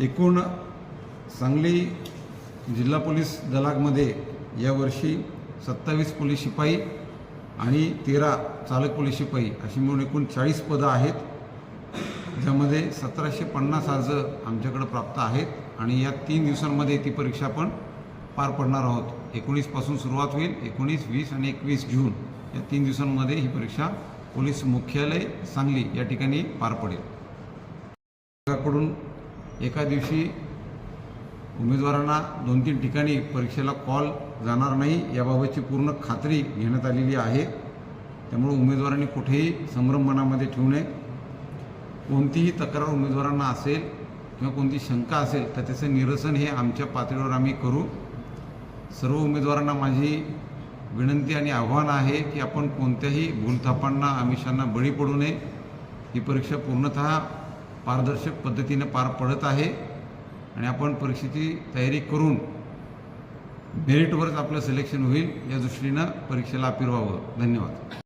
एकूण सांगली जिल्हा पोलीस दलामध्ये यावर्षी सत्तावीस पोलीस शिपाई आणि तेरा चालक पोलीस शिपाई अशी मिळून एकूण चाळीस पदं आहेत ज्यामध्ये सतराशे पन्नास अर्ज आमच्याकडं प्राप्त आहेत आणि या तीन दिवसांमध्ये ती परीक्षा आपण पार पडणार आहोत. एकोणीसपासून सुरुवात होईल एकोणीस वीस आणि एकवीस जून. या तीन दिवसांमध्ये ही परीक्षा पोलीस मुख्यालय सांगली या ठिकाणी पार पडेल. कडून एका दिवशी उमेदवारांना दोन तीन ठिकाणी परीक्षेला कॉल जाणार नाही याबाबतची पूर्ण खात्री घेण्यात आलेली आहे. त्यामुळे उमेदवारांनी कुठेही संभ्रम मनामध्ये ठेवू नये. कोणतीही तक्रार उमेदवारांना असेल किंवा कोणती शंका असेल तर त्याचं निरसन हे आमच्या पातळीवर आम्ही करू. सर्व उमेदवारांना माझी विनंती आणि आव्हान आहे की आपण कोणत्याही भूलथापांना आमिषांना बळी पडू नये. ही परीक्षा पूर्णतः पारदर्शक पद्धतीनं पार पडत आहे. आणि आपण परीक्षेची तयारी करून मेरिटवरच आपलं सिलेक्शन होईल या दृष्टीनं परीक्षेला अपीर व्हावं धन्यवाद.